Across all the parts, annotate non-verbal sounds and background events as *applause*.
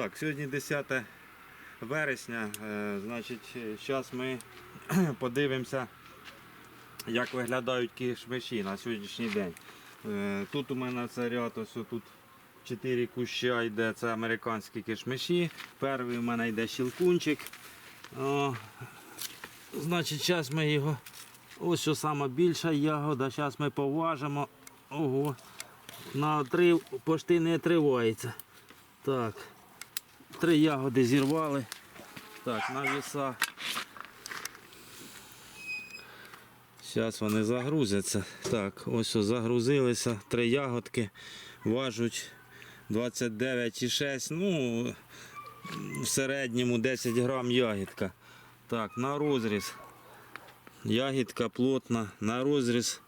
Так, сьогодні 10 вересня. е, Значить, зараз ми *clears throat* подивимося, як виглядають кишмиші на сьогоднішній день. Е, Тут у мене це ряд, ось тут 4 куща йде, це американські кишмиші. Перший у мене йде щелкунчик. О, значить, зараз ми його. Ось що сама більша ягода. Зараз ми поважимо. Ого. На три пошти не тривається. Так. Три ягоди зірвали. Так, на віса. Зараз вони загрузяться. Так, ось загрузилися. Три ягодки важуть 29,6. Ну, в середньому 10 грам ягідка. Так, на розріз. Ягідка плотна. На розріз.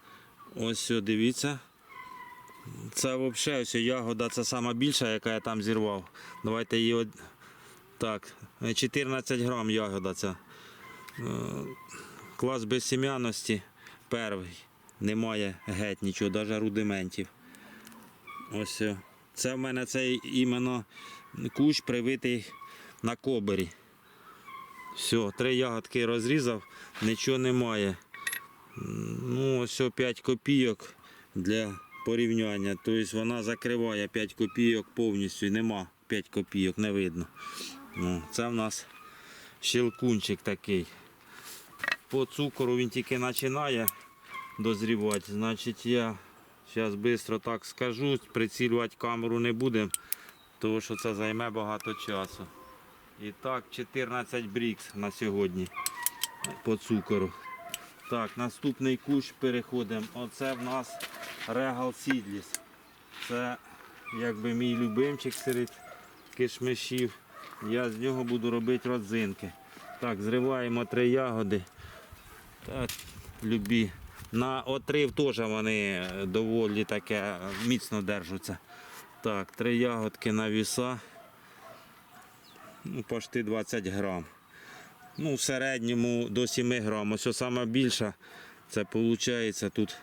Ось все, дивіться. Це взагалі ось ягода, це сама більша, яка я там зірвав. Давайте її. Так, 14 грам ягода ця. Е, Клас безсім'яності перший. Немає геть нічого, навіть рудиментів. Ось. Це в мене цей іменно кущ привитий на кобері. Все, три ягодки розрізав, нічого немає. Ну, ось 5 копійок для порівняння. Тобто вона закриває 5 копійок повністю нема 5 копійок, не видно. Ну, це в нас щелкунчик такий. По цукору він тільки починає дозрівати. Значить я зараз швидко так скажу, прицілювати камеру не будемо, тому що це займе багато часу. І так, 14 брікс на сьогодні по цукору. Так, наступний кущ переходимо. Оце в нас Regal Seedless. Це якби мій любимчик серед кишмишів. Я з нього буду робити родзинки. Так, зриваємо три ягоди. Так, любі. На отрив теж вони доволі таке міцно держаться. Так, три ягодки на віса. Ну, почти 20 грам. Ну, в середньому до 7 грам. Ось саме більша, це виходить тут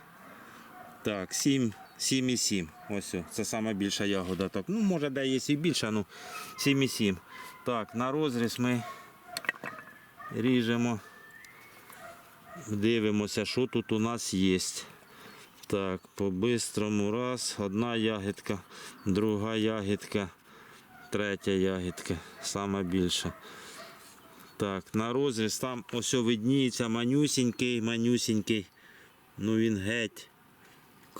так, 7, 7,7. Ось це саме більша ягода. Так, ну, може, де є і більша, ну 7,7. Так, на розріз ми ріжемо. Дивимося, що тут у нас є. Так, по-бистрому раз, одна ягідка, друга ягідка, третя ягідка, сама більша. Так, на розріз там ось видніється манюсінький, манюсінький. Ну він геть.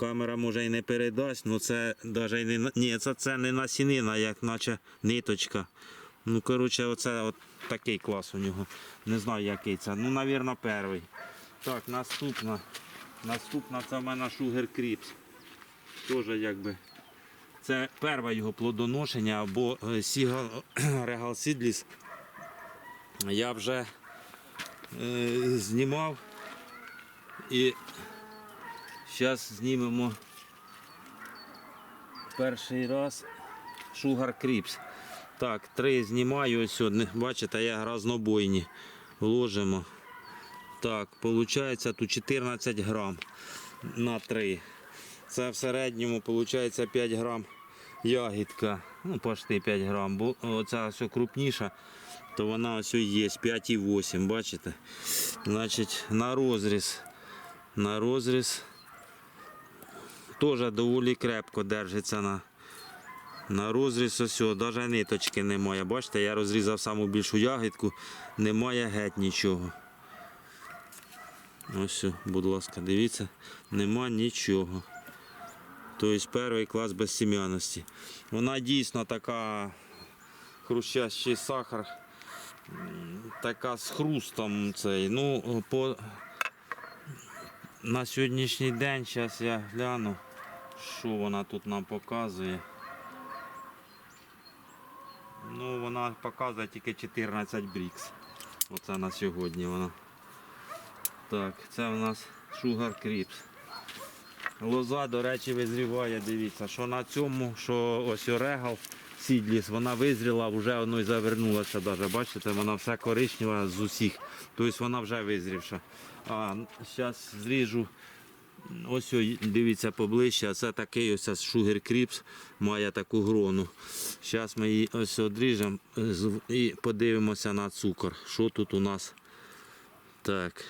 Камера може і не передасть, ну це навіть не ні, це, це не насінина, як наче ниточка. Ну, коротше, оце от такий клас у нього. Не знаю який це. Ну, навірно, перший. Так, наступна. Наступна це в мене Sugar Crips. Теж якби. Це перше його плодоношення або Seagal *clears throat* Regal Seedless. Я вже е, знімав і зараз знімемо перший раз Sugar Crips. Так, три знімаю ось одне. Бачите, я разнобойні ложимо. Так, виходить тут 14 грам на 3. Це в середньому виходить 5 грам ягідка. Ну, почти 5 грам. Бо оця все крупніша, то вона ось є 5,8, бачите? Значить, на розріз. На розріз теж доволі крепко держиться на, на розріз ось, навіть ниточки немає. Бачите, я розрізав саму більшу ягідку, немає геть нічого. Ось, будь ласка, дивіться, нема нічого. Тобто перший клас безсім'яності. Вона дійсно така хрущащий сахар, така з хрустом цей. Ну, по... На сьогоднішній день, зараз я гляну, що вона тут нам показує. Ну, вона показує тільки 14 брікс. Оце на сьогодні вона. Так, це у нас Sugar Crips. Лоза, до речі, визріває, дивіться, що на цьому, що ось орегал сідліс, вона визріла, вже воно і завернулася. Даже. Бачите, вона вся коричнева з усіх. Тобто вона вже визрівша. А зараз зріжу Ось дивіться поближче, це такий ось Sugar Crips має таку грону. Зараз ми її ось одріжемо е, і подивимося на цукор. Що тут у нас? Так.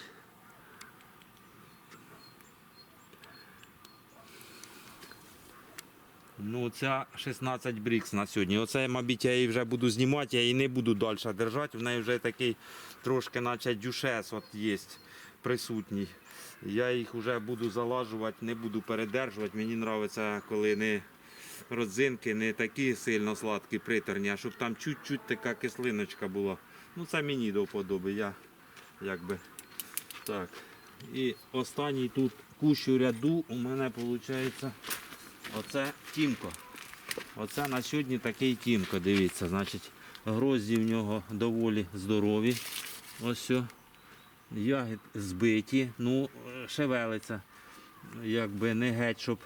Ну, ця 16 брікс на сьогодні. Оце, мабуть, я її вже буду знімати, я її не буду далі держати. В неї вже такий трошки, наче дюшес от є присутній. Я їх вже буду залажувати, не буду передержувати. Мені подобається, коли не родзинки не такі сильно сладкі, приторні, а щоб там чуть-чуть така кислиночка була. Ну це мені до вподоби. Я якби так. І останній тут кущ у ряду у мене виходить. Оце тімко. Оце на сьогодні такий тімко, дивіться, значить, грозді в нього доволі здорові. Ось все. Ягід збиті, ну, шевелиться. Якби не геть, щоб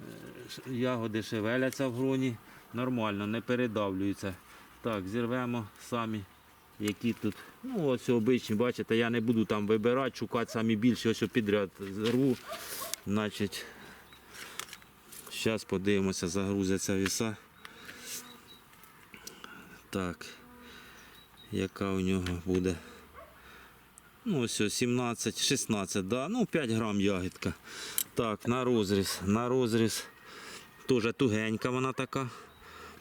е, ягоди шевеляться в гроні. Нормально, не передавлюються. Так, зірвемо самі, які тут. Ну, ось обичні, бачите, я не буду там вибирати, шукати самі більші, ось підряд зрву. Значить, Зараз подивимося, загрузяться віса. Так. Яка у нього буде? Ну, ось ось 17, 16, да. ну 5 грам ягідка. Так, на розріз. На розріз. Теж тугенька вона така.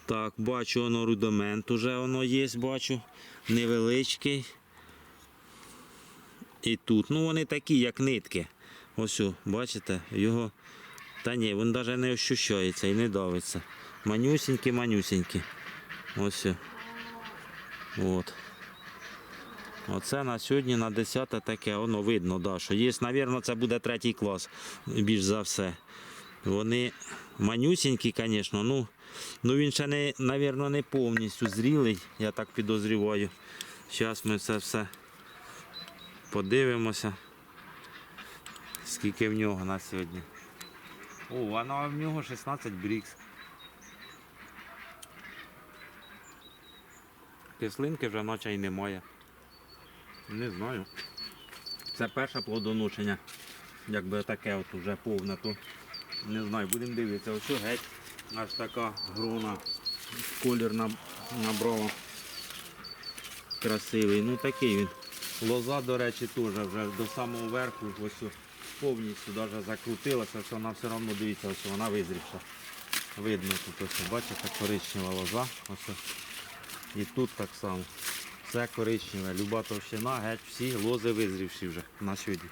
Так, бачу, воно рудомент уже воно є, бачу. Невеличкий. І тут. Ну вони такі, як нитки. Ось, бачите, його. Та ні, він навіть не ощущається і не давиться. Манюсінькі, манюсінькі. Ось. От. Оце на сьогодні на 10 таке, воно видно, да, що є, мабуть, це буде третій клас, більш за все. Вони манюсінькі, звісно, ну, ну він ще не, мабуть, не повністю зрілий, я так підозрюваю. Зараз ми це все подивимося, скільки в нього на сьогодні. О, а в нього 16 брікс. Кислинки вже наче й немає. Не знаю. Це перше плодоношення. Якби таке от уже повне, то не знаю, будемо дивитися. Ось геть аж така грона, колір наб- набрала. Красивий. Ну такий він. Лоза, до речі, теж вже до самого верху ось повністю навіть закрутилася, що вона все одно дивіться, ось вона визрівша. Видно тут ось, бачите, коричнева лоза. Ось. І тут так само. Все коричневе, люба товщина, геть всі лози визрівші вже на сьогодні.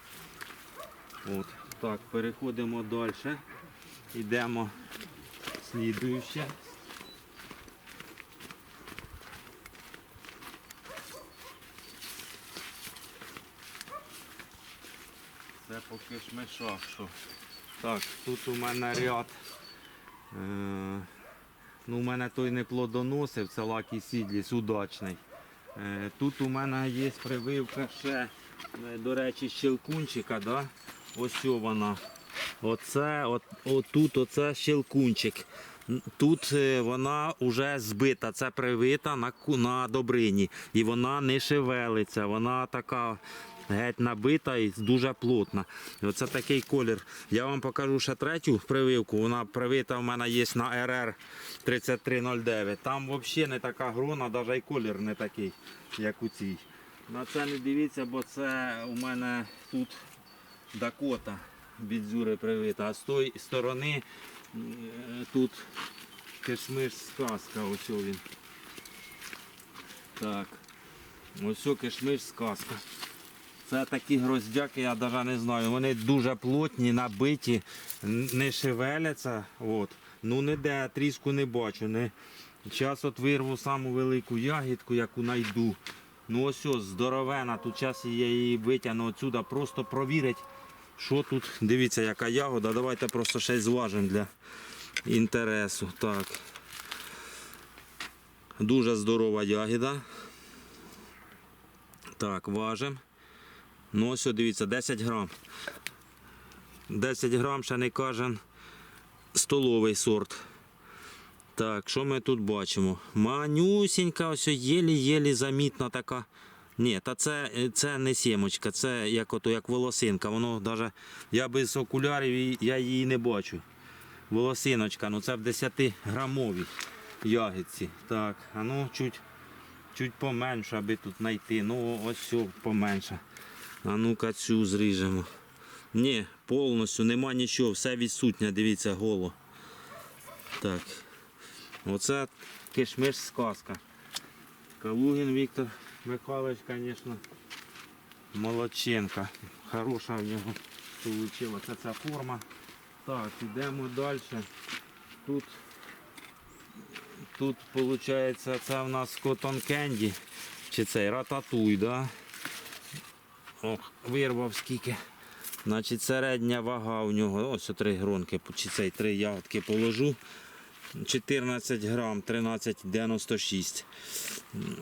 От. Так, переходимо далі. Йдемо слідуюче. Це по кишмишах. Що. Так, тут у мене ряд. Е, ну, у мене той не плодоносив, це лакі сідліс, удачний. Е, Тут у мене є прививка ще, е, до речі, щелкунчика, да? ось вона. Оце, от, отут оце щелкунчик. Тут е, вона вже збита, це привита на, на добрині. І вона не шевелиться, вона така геть набита і дуже плотна. Оце такий колір. Я вам покажу ще третю прививку. Вона привита в мене є на РР 3309. Там взагалі не така грона, навіть і колір не такий, як у цій. На це не дивіться, бо це у мене тут Дакота бідзюри привита. А з тої сторони е, тут кишмиш сказка. Ось він. Так. Ось кишмиш сказка. Це такі гроздяки, я навіть не знаю. Вони дуже плотні, набиті, не шевеляться. От. Ну ніде тріску не бачу. Не... Зараз от вирву саму велику ягідку, яку знайду. Ну ось ось здоровена. Тут зараз я її витягну отсюди, просто провірить, що тут. Дивіться, яка ягода. Давайте просто ще зважимо для інтересу. Так. Дуже здорова ягіда. Так, важимо. Ну ось, дивіться, 10 грам. 10 грам ще не кожен столовий сорт. Так, що ми тут бачимо? Манюсінька, ось єлі-єлі замітна така Ні, та це, це не сімочка, це як ото як волосинка. Воно даже, я без окулярів я її не бачу. Волосиночка, ну це в 10 грамовій ягідці. Так, а ну чуть, чуть поменше, аби тут знайти. Ну ось все поменше. А ну-ка цю зріжемо. Ні, повністю нема нічого, все відсутнє, дивіться, голо. Так. Оце кишмиш сказка. Калугін Віктор Михайлович, звісно, молодчинка. Хороша в нього вийшла ця, ця форма. Так, йдемо далі. Тут, тут виходить, це в нас Cotton Candy, чи цей рататуй, да? Ох, вирвав скільки. Значить, середня вага у нього, ось три гронки, чи цей три ягодки положу. 14 грам, 13,96.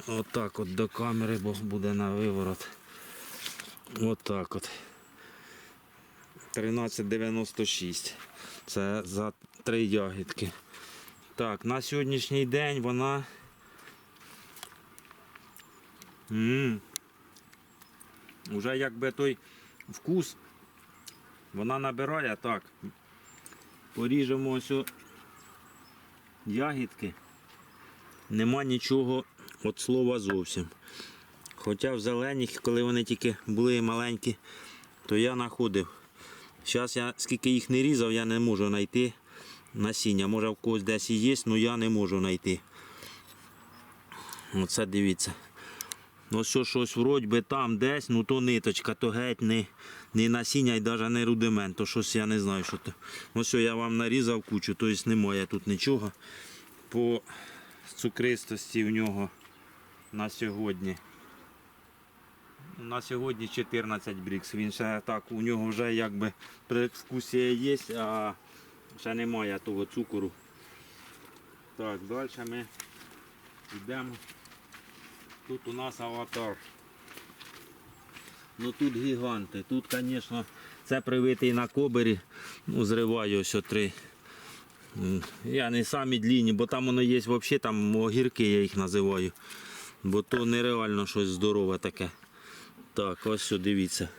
Отак от до камери, бо буде на виворот. Отак от. 13,96. Це за три ягідки. Так, на сьогоднішній день вона. м Уже якби той вкус вона набирає так. Поріжемо ось ягідки. Нема нічого від слова зовсім. Хоча в зелених, коли вони тільки були маленькі, то я знаходив. Зараз я скільки їх не різав, я не можу знайти насіння. Може в когось десь і є, але я не можу знайти. Оце дивіться. Ну що щось вроді би там десь, ну то ниточка, то геть не, не насіння і навіть не рудимент, то щось я не знаю, що то. Ось що я вам нарізав кучу, тобто немає тут нічого. По цукристості в нього на сьогодні. На сьогодні 14 брікс. Він ще так, у нього вже якби предвкусія є, а ще немає того цукору. Так, далі ми йдемо. Тут у нас аватар. Ну тут гіганти. Тут, звісно, це привитий на кобері. Ну, зриваю ось три. Я не самі длінні, бо там воно є взагалі там огірки, я їх називаю. Бо то нереально щось здорове таке. Так, ось що, дивіться.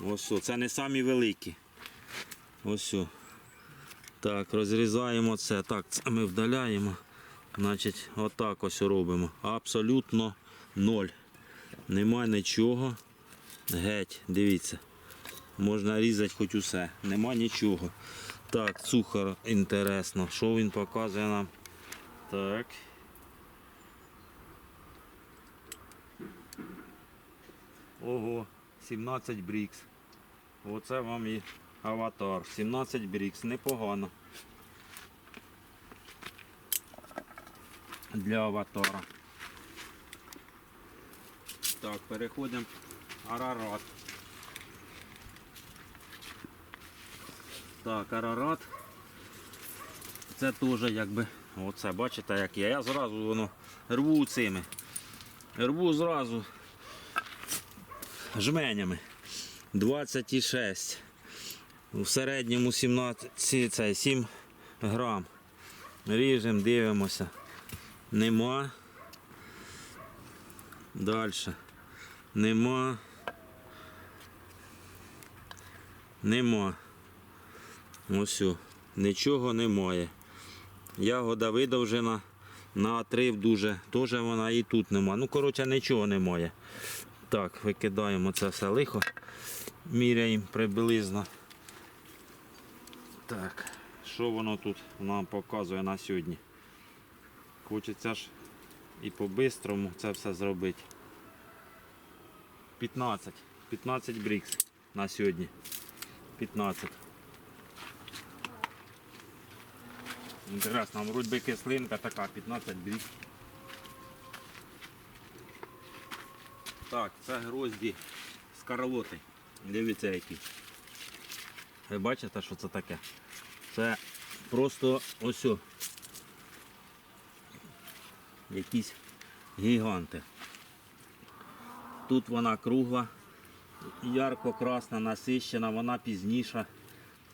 Ось що, це не самі великі. Ось. Так, розрізаємо це. Так, це ми вдаляємо. Значить, отак ось робимо. Абсолютно ноль. Нема нічого. Геть, дивіться. Можна різати хоч усе. Нема нічого. Так, цукор інтересно. Що він показує нам? Так. Ого, 17 брікс. Оце вам і аватар. 17 брікс, непогано. Для аватара. Так, переходимо. Арарат. Так, арарат. Це теж якби. Оце, бачите, як я. Я зразу воно рву цими. Рву зразу жменями. 26. В середньому 17, це, 7 грам. Ріжемо, дивимося. Нема. Далі. Нема. Нема. Ось. Нічого немає. Ягода видовжена на отрив дуже. Теж вона і тут нема. Ну, коротше, нічого немає. Так, викидаємо це все лихо. Міряємо приблизно. Так, що воно тут нам показує на сьогодні? Хочеться ж і по-бистрому це все зробити. 15. 15 брікс на сьогодні. 15. Інтересно, вроді би кислинка така, 15 брікс. Так, це грозді з каролоти. Дивіться які. Ви бачите, що це таке? Це просто ось. Якісь гіганти. Тут вона кругла, ярко-красна, насищена, вона пізніше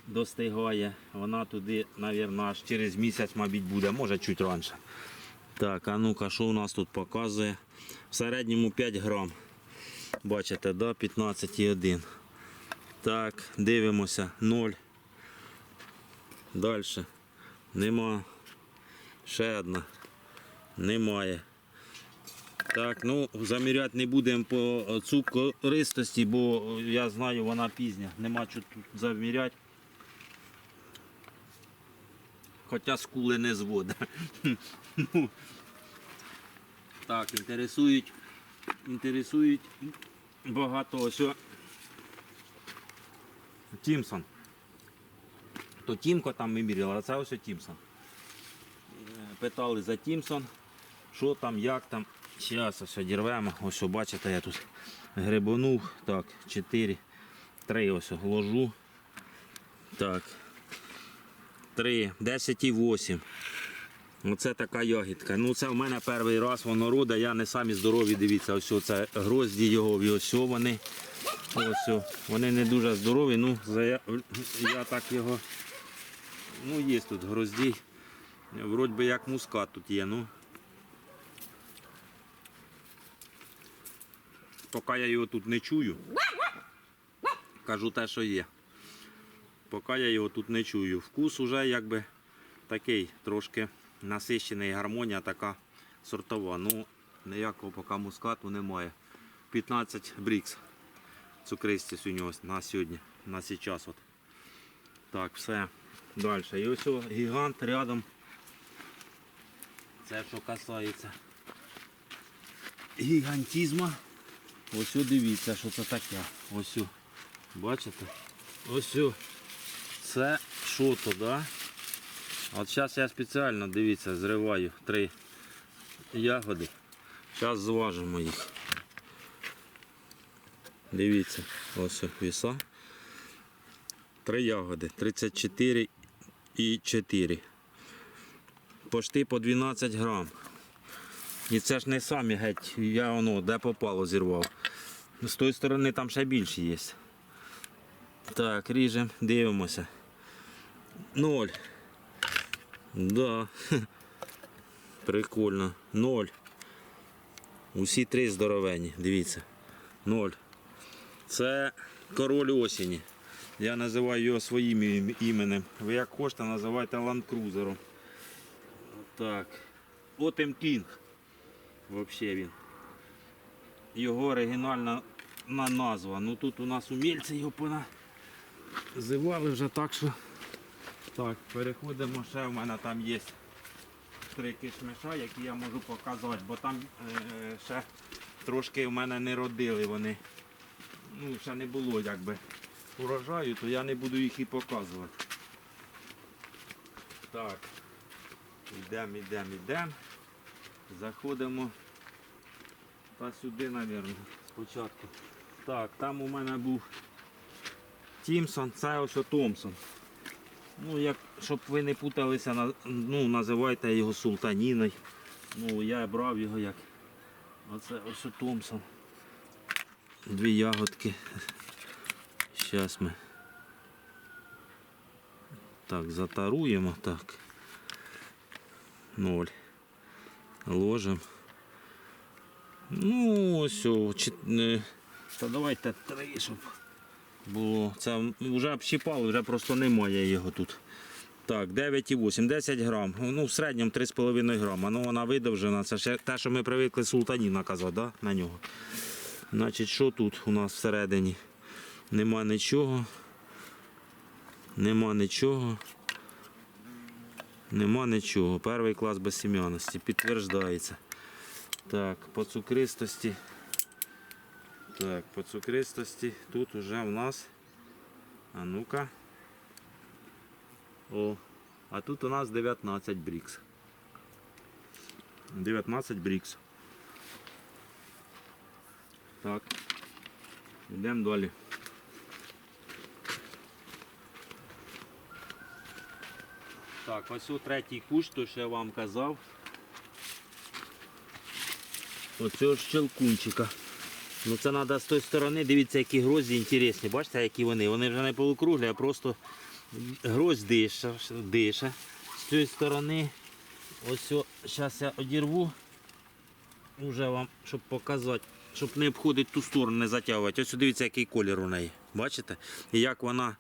достигає. Вона туди, мабуть, аж через місяць, мабуть, буде, може чуть раніше. Так, а ну-ка, що у нас тут показує? В середньому 5 грам. Бачите, да? 15,1. Так, дивимося. 0. Далі. Нема. Ще одна. Немає. Так, ну заміряти не будемо по цукористості, бо я знаю, вона пізня. Нема що тут заміряти. Хоча скули не зводить. *laughs* Ну, Так, інтересують, інтересують багато ось. Тімсон. То Тімко там ми а це ось Тімсон. Е, Питали за Тімсон, що там, як там. Зараз ось одірвемо. Ось бачите, я тут грибанув. Так, 4, 3 ось ложу. Так. 3, 10 і 8. Оце така ягідка. Ну це в мене перший раз воно рода, я не самі здорові, дивіться, ось це грозді його, і ось вони. Ось, вони не дуже здорові, ну я, я так його. Ну є тут грозді. Вроді би як мускат тут є, ну. Поки я його тут не чую, кажу те, що є. Поки я його тут не чую. Вкус уже якби такий трошки насищений, гармонія така сортова. Ну, ніякого поки мускату немає. 15 брікс цукристість у нього на сьогодні, на сейчас. От. Так, все. Далі. І ось гігант рядом. Це що касається гігантизма. Ось дивіться, що це таке. Ось. Бачите? Ось. Це що то, да? От зараз я спеціально, дивіться, зриваю три ягоди. Зараз зважимо їх. Дивіться, ось віса. Три ягоди, 34 і 4. Пошти по 12 грам. І це ж не самі геть, я воно де попало зірвав. З тої сторони там ще більше є. Так, ріжемо, дивимося. Ноль. Да. *laughs* Прикольно. Ноль. Усі три здоровенні. Дивіться. Ноль. Це король осені. Я називаю його своїм іменем. Ви як хочете, називайте ландкрузером. Так. Отем Кінг. Взагалі він. Його оригінальна назва. Ну тут у нас умільці його пона зивали вже так, що. Так, переходимо ще в мене там є три кишмиша, які я можу показати, бо там е, ще трошки в мене не родили вони. Ну, ще не було якби урожаю, то я не буду їх і показувати. Так, йдемо, йдемо, йдемо. Заходимо та сюди, мабуть, спочатку. Так, там у мене був Тімсон, це ось о Томпсон. Ну, як, щоб ви не путалися, ну, називайте його султаніною. Ну, я брав його як. Оце ось о Томпсон. Дві ягодки. Зараз ми так затаруємо. Так. Ноль. Ложимо. Ну, ось, о, чи, е, та давайте три, щоб було. Це вже общипали, вже просто немає його тут. Так, 9,8, 10 грам. Ну, в середньому 3,5 грама. Ну, вона видовжена. Це ще те, що ми привикли султаніна казати, да? на нього. Значить, що тут у нас всередині? Нема нічого. Нема нічого. Нема нічого. Перший клас безсім'яності. Підтверждається. Так, по цукристості. Так, по цукристості тут уже в нас. А ну-ка. О, а тут у нас 19 брікс. 19 брікс. Так. Йдемо далі. Так, ось у третій кущ, то що я вам казав. Оцього щелкунчика. Ну це треба з тої сторони, дивіться, які грозді інтересні. Бачите, які вони? Вони вже не полукруглі, а просто грозь дише, дише. З цієї сторони Ось зараз я одірву. Уже вам, щоб показати, щоб не обходити ту сторону, не затягувати. Ось дивіться, який колір у неї. Бачите? І як вона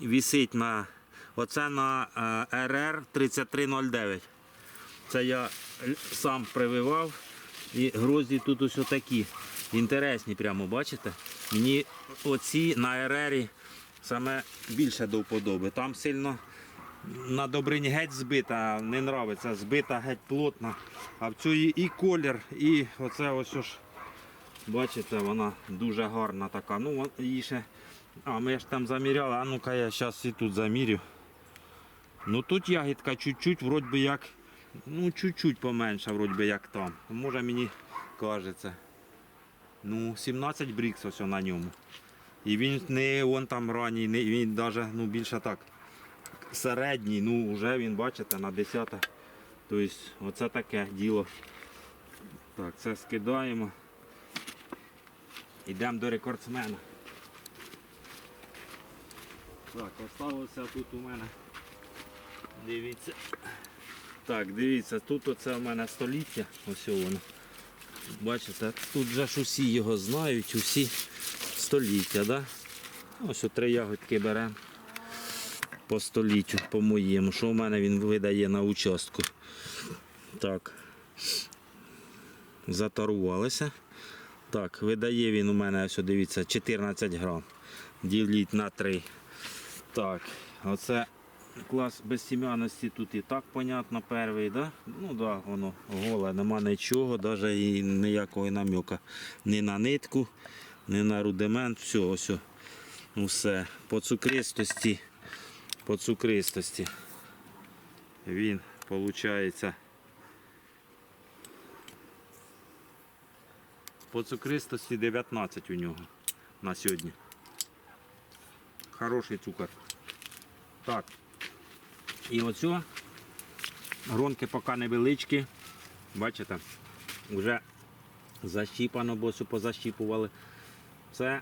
висить на. Оце на е, РР 3309. Це я сам прививав. І грозді тут ось такі. Інтересні прямо, бачите? Мені оці на РРі саме більше до вподоби. Там сильно на добрині геть збита, не нравиться, збита геть плотно. А в цій і колір, і оце ось ж, бачите, вона дуже гарна така. Ну, її ще. А, ми ж там заміряли, а ну-ка я зараз і тут замірю. Ну тут ягідка чуть-чуть, вроді як, ну чуть-чуть поменша, вроді би як там. Може мені кажеться. Ну, 17 брікс ось на ньому. І він не вон там ранній, не, він навіть ну, більше так середній, ну вже він, бачите, на 10. Тобто оце таке діло. Так, це скидаємо. Йдемо до рекордсмена. Так, осталося тут у мене. Дивіться. Так, дивіться, тут оце у мене століття. Ось воно. Бачите, тут же ж усі його знають, усі століття, да? Ось три ягодки беремо по століттю, по моєму, що в мене він видає на участку. Так. Затарувалися. Так, видає він у мене, ось дивіться, 14 грам. Діліть на 3. Так, оце клас безсім'яності тут і так понятно перший, да? Ну да, воно голе, нема нічого, навіть і ніякого намека. Ні на нитку, ні на рудимент, все, ось. о. Усе. По цукристості, по цукристості. Він, виходить, по цукристості 19 у нього на сьогодні. Хороший цукор. Так. І оцю гронки поки невеличкі. Бачите, вже защіпано, бо все позащіпували. Це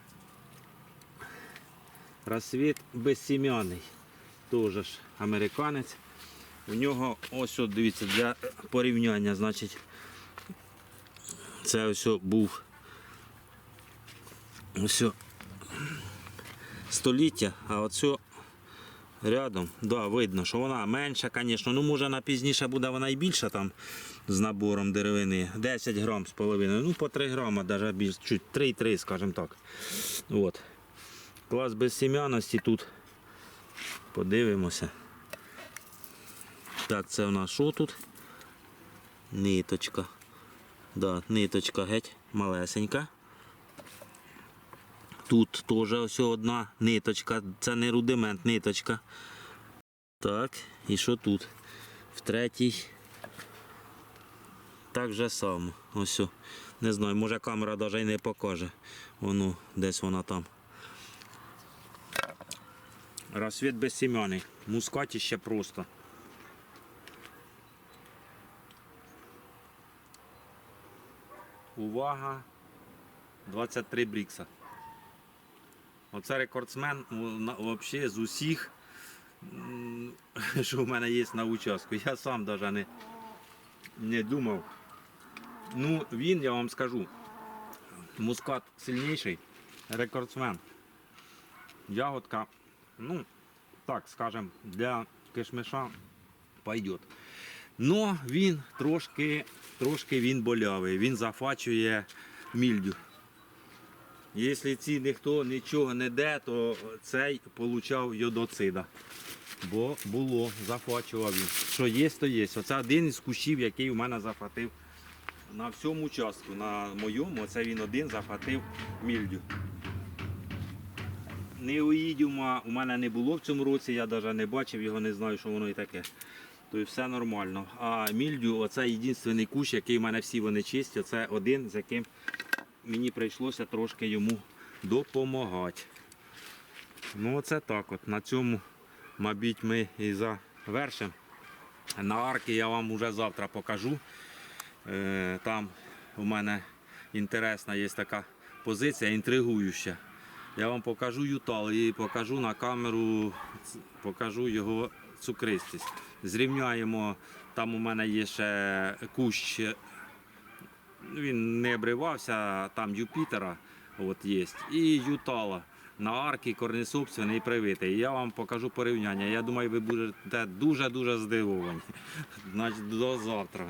розсвіт безсім'яний. Теж ж американець. У нього ось от, дивіться, для порівняння, значить, це ось був ось століття, а оцю рядом, да, видно, що вона менша, звісно. Ну, може, вона пізніше буде вона і більша там з набором деревини. 10 грам з половиною. Ну, по 3 грама, навіть більш, чуть 3,3, скажімо так. От. Клас безсім'яності тут. Подивимося. Так, це у нас що тут? Ниточка. Да, ниточка геть малесенька. Тут теж ось одна ниточка, це не рудимент, ниточка. Так, і що тут? В третій. Так же само. Ось. Не знаю, може камера навіть і не покаже. Воно, десь вона там. Розсвіт безсім'яний. Мускатіще просто. Увага! 23 брікса. Оце рекордсмен взагалі з усіх, *laughs* що в мене є на участку. Я сам навіть не, не думав. Ну, він, я вам скажу, мускат сильніший, рекордсмен. Ягодка, ну, так скажем, для кишмиша пойдет. Но він трошки, трошки він болявий, він зафачує мільдю. Якщо ці ніхто нічого не де, то цей получав йодоцида. Бо було, захвачував він. Що є, то є. Оце один із кущів, який у мене захватив на всьому участку. На моєму, оце він один захватив мільдю. Неоїдіума у мене не було в цьому році, я навіть не бачив його, не знаю, що воно і таке. Тобто все нормально. А мільдю, оце єдиний кущ, який у мене всі вони чисті, це один, з яким мені прийшлося трошки йому допомагати. Ну оце так от. На цьому, мабуть, ми і завершимо. На арки я вам вже завтра покажу. Е, Там у мене інтересна є така позиція, інтригуюча. Я вам покажу ютал і покажу на камеру, покажу його цукристість. Зрівняємо Там у мене є ще кущ, він не обривався, там Юпітера от є, і Ютала на арки, корнесобственний привитий. Я вам покажу порівняння. Я думаю, ви будете дуже-дуже здивовані. Значить, до завтра.